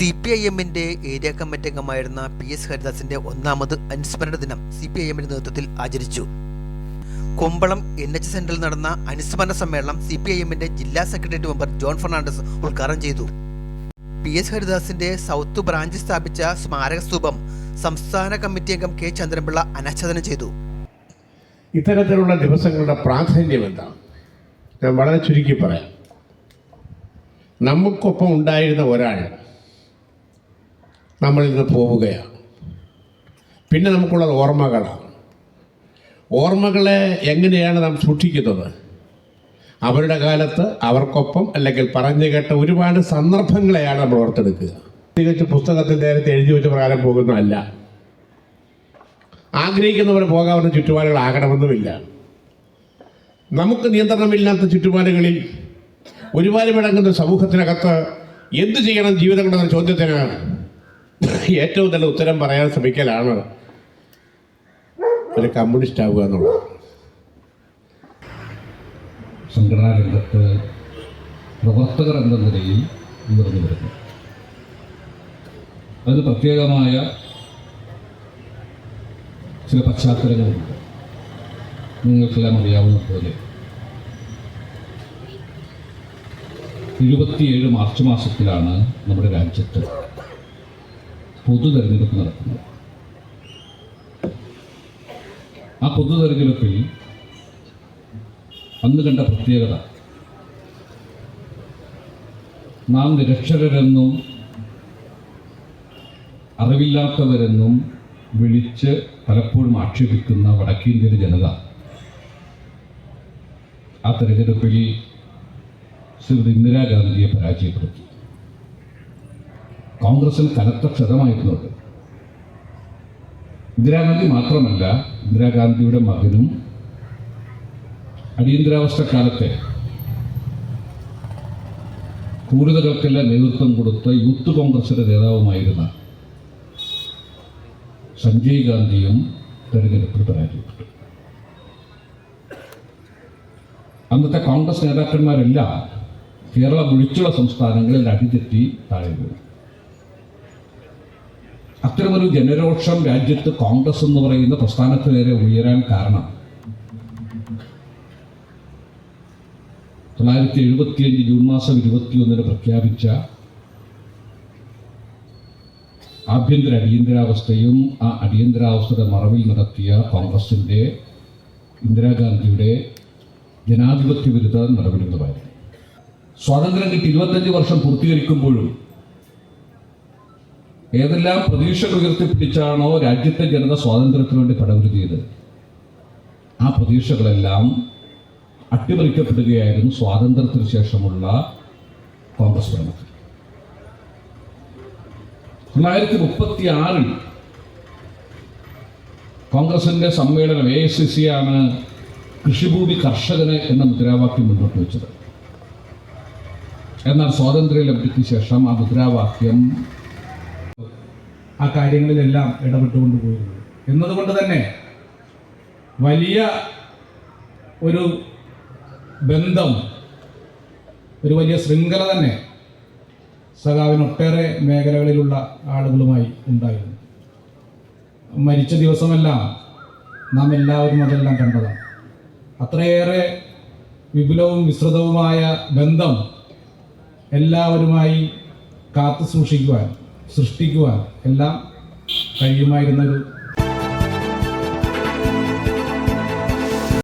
C P I എമ്മിന്റെ area committee അംഗമായിരുന്ന P S ഹരിദാസിന്റെ ഒന്നാമത് അനുസ്മരണ ദിനം സി പി ഐ എമ്മിന്റെ നേതൃത്വത്തിൽ ആചരിച്ചു. കുമ്പളം എൻ എച്ച് സെന്ററിൽ നടന്ന അനുസ്മരണ സമ്മേളനം സി പി ഐ എമ്മിന്റെ ജില്ലാ സെക്രട്ടേറിയറ്റ് മെമ്പർ ജോൺ ഫെർണാണ്ടസ് ഉദ്ഘാടനം ചെയ്തു. പി എസ് ഹരിദാസിന്റെ സൗത്ത് ബ്രാഞ്ച് സ്ഥാപിച്ച സ്മാരക സ്തൂപം സംസ്ഥാന കമ്മിറ്റി അംഗം കെ ചന്ദ്രൻപിള്ള അനാച്ഛാദനം ചെയ്തു. ഇത്തരത്തിലുള്ള ദിവസങ്ങളുടെ പ്രാധാന്യം എന്താണ്? ഞാൻ വളരെ ചുരുക്കി പറയാം. നമുക്കൊപ്പം ഉണ്ടായിരുന്ന ഒരാൾ നമ്മളിൽ നിന്ന് പോവുകയാണ്. പിന്നെ നമുക്കുള്ളത് ഓർമ്മകളാണ് ഓർമ്മകളെ എങ്ങനെയാണ് നാം സൂക്ഷിക്കുന്നത്? അവരുടെ കാലത്ത് അവർക്കൊപ്പം അല്ലെങ്കിൽ പറഞ്ഞു കേട്ട ഒരുപാട് സന്ദർഭങ്ങളെയാണ് നമ്മൾ ഓർത്തെടുക്കുക. തികച്ച് പുസ്തകത്തിൽ നേരത്തെ എഴുതി വെച്ച പ്രകാരം പോകുന്നതല്ല. ആഗ്രഹിക്കുന്നവർ പോകാവുന്ന ചുറ്റുപാടുകളാകണമെന്നുമില്ല. നമുക്ക് നിയന്ത്രണമില്ലാത്ത ചുറ്റുപാടുകളിൽ ഒരുപാട് മടങ്ങുന്ന സമൂഹത്തിനകത്ത് എന്ത് ചെയ്യണം ജീവിതം കൊണ്ടെന്ന ചോദ്യത്തിന് ഏറ്റവും നല്ല ഉത്തരം പറയാൻ ശ്രമിക്കലാണ്. ഒരു കമ്മ്യൂണിസ്റ്റ് ആവുക എന്നുള്ളത്. സംഘടനാ രംഗത്ത് പ്രവർത്തകർ എന്ന നിലയിൽ ഉയർന്നു വരുന്നു. അതിന് പ്രത്യേകമായ ചില പശ്ചാത്തലങ്ങളുണ്ട്. നിങ്ങൾക്കെല്ലാം അറിയാവുന്ന പോലെ. ഇരുപത്തിയേഴ് മാർച്ച് മാസത്തിലാണ് നമ്മുടെ രാജ്യത്ത് പൊതു തെരഞ്ഞെടുപ്പ് നടക്കുന്നത് ആ പൊതു തെരഞ്ഞെടുപ്പിൽ അന്ന് കണ്ട പ്രത്യേകത. നാം നിരക്ഷരരെന്നും അറിവില്ലാത്തവരെന്നും വിളിച്ച് പലപ്പോഴും ആക്ഷേപിക്കുന്ന വടക്കേന്ത്യയിലെ ജനത. ആ തെരഞ്ഞെടുപ്പിൽ ശ്രീമതി ഇന്ദിരാഗാന്ധിയെ പരാജയപ്പെടുത്തി. കോൺഗ്രസിന് കനത്ത ക്ഷതമായിരുന്നത് ഇന്ദിരാഗാന്ധി മാത്രമല്ല ഇന്ദിരാഗാന്ധിയുടെ മകനും അടിയന്തരാവസ്ഥ കാലത്തെ ക്രൂരതകൾക്കെല്ലാം നേതൃത്വം കൊടുത്ത യൂത്ത് കോൺഗ്രസിന്റെ നേതാവുമായിരുന്ന സഞ്ജയ് ഗാന്ധിയും തെരഞ്ഞെടുപ്പിൽ പരാജയപ്പെട്ടു. അന്നത്തെ കോൺഗ്രസ് നേതാക്കന്മാരെല്ലാം കേരളം ഒഴിച്ചുള്ള സംസ്ഥാനങ്ങളിൽ അടിതെറ്റി താഴെ വീണു. അത്തരമൊരു ജനരോക്ഷം രാജ്യത്ത് കോൺഗ്രസ് എന്ന് പറയുന്ന പ്രസ്ഥാനത്തിന് നേരെ ഉയരാൻ കാരണം തൊള്ളായിരത്തി എഴുപത്തിയഞ്ച് ജൂൺ മാസം ഇരുപത്തിയൊന്നിന് പ്രഖ്യാപിച്ച ആഭ്യന്തര അടിയന്തരാവസ്ഥയും ആ അടിയന്തരാവസ്ഥയുടെ മറവിൽ നടത്തിയ കോൺഗ്രസിന്റെ ഇന്ദിരാഗാന്ധിയുടെ ജനാധിപത്യ വിരുദ്ധ നടപടികളുമായിരുന്നു. സ്വാതന്ത്ര്യം കിട്ടി ഇരുപത്തഞ്ച് വർഷം പൂർത്തീകരിക്കുമ്പോഴും ഏതെല്ലാം പ്രതീക്ഷകൾ ഉയർത്തിപ്പിടിച്ചാണോ രാജ്യത്തെ ജനത സ്വാതന്ത്ര്യത്തിന് വേണ്ടി പടവരുതിയത്? ആ പ്രതീക്ഷകളെല്ലാം അട്ടിമറിക്കപ്പെടുകയായിരുന്നു സ്വാതന്ത്ര്യത്തിന് ശേഷമുള്ള കോൺഗ്രസ് ഭരണത്തിൽ. തൊള്ളായിരത്തി മുപ്പത്തി ആറിൽ കോൺഗ്രസിന്റെ സമ്മേളനം എ ഐ സി സി ആണ് കൃഷിഭൂമി കർഷകന് എന്ന മുദ്രാവാക്യം മുന്നോട്ട് വെച്ചത്. എന്നാൽ സ്വാതന്ത്ര്യ ലബ്ധിക്ക് ശേഷം ആ മുദ്രാവാക്യം ആ കാര്യങ്ങളിലെല്ലാം ഇടപെട്ടുകൊണ്ട് പോയിരുന്നത് എന്നതുകൊണ്ട് തന്നെ വലിയ ഒരു ബന്ധം ഒരു വലിയ ശൃംഖല തന്നെ സഖാവിന് ഒട്ടേറെ മേഖലകളിലുള്ള ആളുകളുമായി ഉണ്ടായിരുന്നു. മരിച്ച ദിവസമെല്ലാം നാം എല്ലാവരും അതെല്ലാം കണ്ടതാണ്. അത്രയേറെ വിപുലവും വിസ്തൃതവുമായ ബന്ധം എല്ലാവരുമായി കാത്തു സൂക്ഷിക്കുവാൻ സൃഷ്ടിക്കുവാൻ എല്ലാം കഴിയുമായിരുന്ന ഒരു